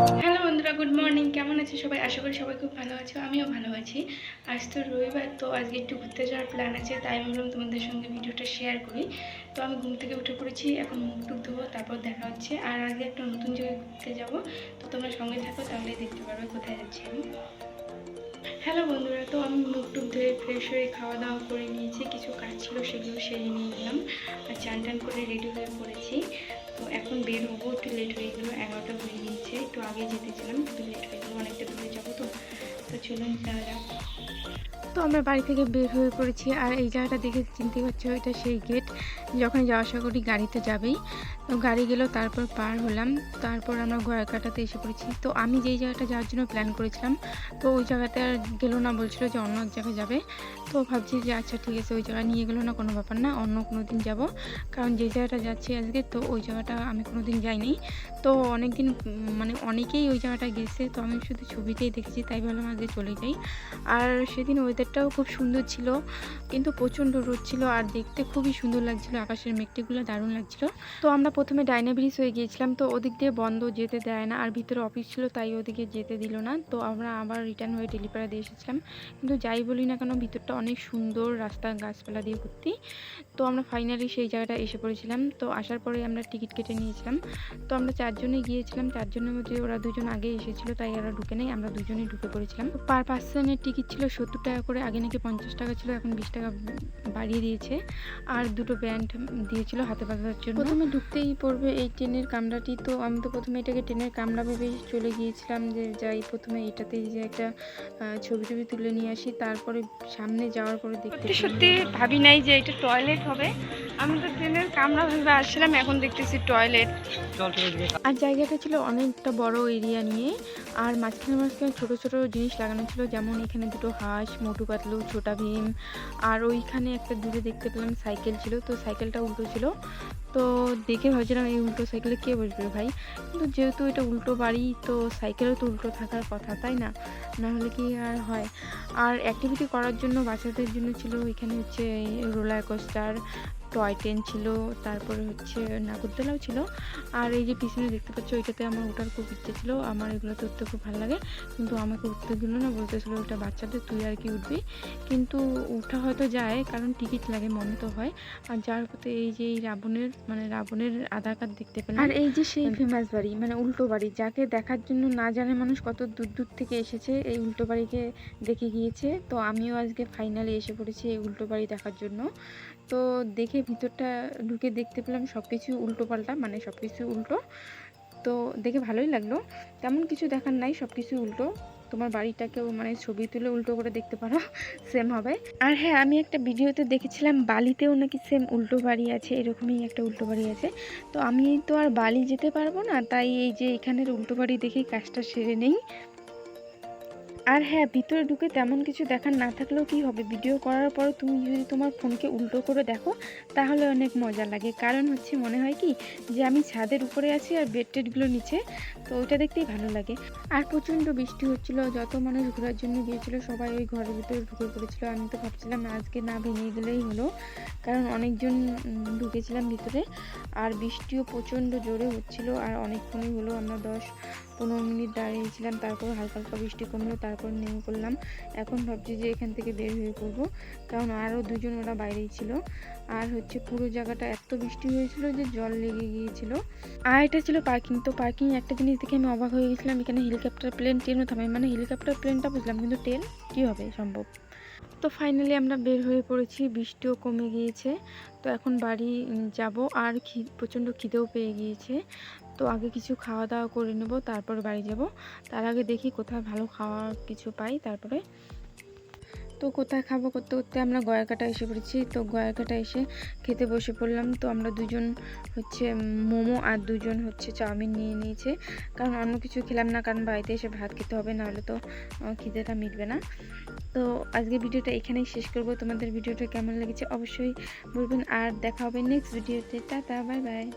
Hello বন্ধুরা, good morning. কেমন আছে সবাই? আশা করি সবাই খুব ভালো আছো, আমিও ভালো আছি। আজ তো রবিবার, তো আজকে একটু ঘুরতে যাওয়ার প্ল্যান আছে, তাই ভাবলাম তোমাদের সঙ্গে ভিডিওটা শেয়ার করি। তো আমি ঘুম থেকে উঠে পড়েছি, এখন মুখ টুক ধোবো, তারপর দেখা হচ্ছে। আর আজকে একটা নতুন জায়গায় ঘুরতে যাব, তো তোমরা সঙ্গে থাকো তাহলে দেখতে পারবে কোথায় যাচ্ছি আমি। হ্যালো বন্ধুরা, তো আমি মুখ টুক ধুয়ে ফ্রেশ হয়ে খাওয়া দাওয়া করে নিয়েছি, কিছু কাজ ছিল সেগুলো সেরে নিয়ে গেলাম আর চান টান করে রেডি হয়ে পড়েছি। তো এখন বের হব, একটু লেট হয়ে গেলো, এগারোটা হয়ে গিয়েছে, একটু আগে যেতেছিলাম, একটু লেট হয়ে গেলো, অনেকটা দূরে যাব তো। তো চলুন যাক। তো আমরা বাড়ি থেকে বের হয়ে পড়েছি আর এই জায়গাটা দেখে চিনতে পারছ, এটা সেই গেট যখন যাওয়া আসা করি গাড়িতে যাবেই। তো গাড়ি গেল, তারপর পার হলাম। তারপর আমরা গোয়াকাটাতে এসে পড়েছি। তো আমি যেই জায়গাটা যাওয়ার জন্য প্ল্যান করেছিলাম, তো ওই জায়গাতে আর গেলো না, বলছিল যে অন্য এক জায়গায় যাবে। তো ভাবছি যে আচ্ছা ঠিক আছে, ওই জায়গায় নিয়ে গেলো না, কোনো ব্যাপার না, অন্য কোনো দিন যাব। কারণ যে জায়গাটা যাচ্ছি আজকে, তো ওই জায়গাটা আমি কোনো দিন যাইনি। তো অনেক দিন মানে অনেকেই ওই জায়গাটা গেছে, তো আমি শুধু ছবিতেই দেখেছি, তাই ভাবলাম আজকে চলে যাই। আর সেদিন ওয়েদারটাও খুব সুন্দর ছিল। কিন্তু প্রচণ্ড রোদ ছিল আর দেখতে খুবই সুন্দর লাগছিল। আকাশের মেঘটিগুলো দারুণ লাগছিল। তো আমরা প্রথমে ডাইনা ব্রিজ হয়ে গিয়েছিলাম। তো ওদিক দিয়ে বন্ধ যেতে দেয় না। আর ভিতরে অফিস ছিল, তাই ওদিকে যেতে দিল না। তো আমরা আবার রিটার্ন হয়ে টেলিপাড়া দিয়ে এসেছিলাম। কিন্তু যাই বলি না কেন, ভিতরটা অনেক সুন্দর রাস্তা, গাছপালা দিয়ে ভর্তি। তো আমরা ফাইনালি সেই জায়গাটা এসে পড়েছিলাম। তো আসার পরে আমরা টিকিট কেটে নিয়েছিলাম। তো আমরা চারজনে গিয়েছিলাম। চারজনের মধ্যে ওরা দুজন আগে এসেছিল, তাই ওরা ঢুকে নেই। আমরা দুজনেই ঢুকে পড়েছিলাম। পার পার্সনের টিকিট ছিল সত্তর টাকা করে আগে নাকি পঞ্চাশ টাকা ছিল এখন বিশ টাকা বাড়িয়ে দিয়েছে। আর দুটো ব্যান্ড দিয়েছিল হাতে বাঁধার জন্য। প্রথমে ঢুকতেই পড়বে এই ট্রেনের কামরাটি। তো আমি তো প্রথমে এটাকে ট্রেনের কামরা ভেবে চলে গিয়েছিলাম যে যাই প্রথমে এটাতেই যে একটা ছবি টবি তুলে নিয়ে আসি। তারপরে সামনে যাওয়ার পরে দেখতে সত্যি সত্যি ভাবি নাই যে এটা টয়লেট হবে। আমি তো ট্রেনের কামরা ভেবে আসছিলাম এখন দেখতেছি টয়লেট। আর জায়গাটা ছিল অনেকটা বড় এরিয়া নিয়ে আর মাঝখানে মাঝখানে ছোট ছোট জিনিস লাগানো ছিল যেমন এখানে দুটো হাঁস মোটু পাতলু ছোটা ভীম আর ওইখানে একটা দূরে দেখতে পেলাম সাইকেল ছিল তো সাইকেলটা উল্টো ছিল। তো দেখে ভাবছিলাম এই উল্টো সাইকেলে কে বসবে ভাই? কিন্তু যেহেতু এটা উল্টো বাড়ি, তো সাইকেলও তো উল্টো থাকার কথা, তাই না? না হলে কি আর হয়? আর অ্যাক্টিভিটি করার জন্য বাচ্চাদের জন্য ছিল এখানে হচ্ছে রোলার কোস্টার টয় ট্রেন ছিল, তারপরে হচ্ছে নাগরদোলাও ছিল। আর এই যে পিছনে দেখতে পাচ্ছ, ওইটাতে আমার ওঠার খুব ইচ্ছে ছিল, আমার এগুলোতে উঠতে খুব ভালো লাগে। কিন্তু আমাকে উঠতে দিল না, বলতেছিল ওটা বাচ্চাদের, তুই আর কি উঠবি? কিন্তু উঠা হয়তো যায়, কারণ টিকিট লাগে, মনে তো হয়। আর যার পথে এই যে এই রাবণের মানে রাবণের আধার কার্ড দেখতে পেলাম। আর এই যে সেই ফেমাস বাড়ি মানে উল্টো বাড়ি যাকে দেখার জন্য না জানে মানুষ কত দূর দূর থেকে এসেছে এই উল্টো বাড়িকে দেখে গিয়েছে। তো আমিও আজকে ফাইনালি এসে পড়েছি এই উল্টো বাড়ি দেখার জন্য। তো দেখে ভিতরটা ঢুকে দেখতে পেলাম সব কিছু উল্টো পাল্টা মানে সব কিছু উল্টো। তো দেখে ভালোই লাগল। তেমন কিছু দেখার নাই সব কিছু উল্টো। তোমার বাড়িটাকেও মানে ছবি তুলে উল্টো করে দেখতে পারো সেম হবে। আর হ্যাঁ আমি একটা ভিডিওতে দেখেছিলাম, বালিতেও নাকি সেম উল্টো বাড়ি আছে, এরকমই একটা উল্টো বাড়ি আছে। তো আমি তো আর বালি যেতে পারব না, তাই এই যে এখানের উল্টো বাড়ি দেখেই কাজটা সেরে নেই। আর হ্যাঁ ভিতরে ঢুকে তেমন কিছু দেখার না থাকলেও কি হবে? ভিডিও করার পর তুমি যদি তোমার ফোনকে উল্টো করে দেখো, তাহলে অনেক মজা লাগে। কারণ হচ্ছে মনে হয় কি যে আমি ছাদের উপরে আছি আর বেড টেডগুলো নিচে, তো ওইটা দেখতেই ভালো লাগে। আর প্রচণ্ড বৃষ্টি হচ্ছিল, যত মানুষ ঘোরার জন্য গিয়েছিল, সবাই ওই ঘরের ভিতরে ঢুকে পড়েছিল। আমি তো ভাবছিলাম আজকে না ভেঙে গেলেই হলো, কারণ অনেকজন ঢুকেছিলাম ভিতরে। আর বৃষ্টিও প্রচণ্ড জোরে হচ্ছিল, আর অনেকক্ষণই হলো আমরা দশ পনেরো মিনিট দাঁড়িয়েছিলাম, তারপর হালকা হালকা বৃষ্টি কমলো, তারপর নেমে পড়লাম। এখন ভাবছি যে এখান থেকে বের হয়ে পড়ব। কারণ আরও দুজন ওরা বাইরেই ছিল। আর হচ্ছে পুরো জায়গাটা এত বৃষ্টি হয়েছিল যে জল লেগে গিয়েছিল। আর এটা ছিল পার্কিং তো পার্কিং একটা জিনিস দেখে আমি অবাক হয়ে গেছিলাম, এখানে হেলিকপ্টার প্লেন ট্রেনও থামে মানে হেলিকপ্টার প্লেনটা বুঝলাম, কিন্তু ট্রেন কী হবে? সম্ভব। তো ফাইনালি আমরা বের হয়ে পড়েছি, বৃষ্টিও কমে গিয়েছে। তো এখন বাড়ি যাব। আর প্রচণ্ড খিদেও পেয়ে গিয়েছে। তো আগে কিছু খাওয়া দাওয়া করে নেব, তারপর বাড়ি যাব। তার আগে দেখি কোথায় ভালো খাওয়া কিছু পাই, তারপরে তো কোথায় খাব করতে করতে আমরা গয়াকাটা এসে পড়েছি। তো গয়াকাটা এসে খেতে বসে পড়লাম। তো আমরা দুজন হচ্ছে মোমো আর দুজন হচ্ছে চাউমিন নিয়ে নিয়েছে। কারণ অন্য কিছু খেলাম না, কারণ বাড়িতে এসে ভাত খেতে হবে, নাহলে তো খিদেটা মিটবে না। তো আজকে ভিডিওটা এখানেই শেষ করব। তোমাদের ভিডিওটা কেমন লেগেছে অবশ্যই বলবেন। আর দেখা হবে নেক্সট ভিডিওতে টাটা বাই বাই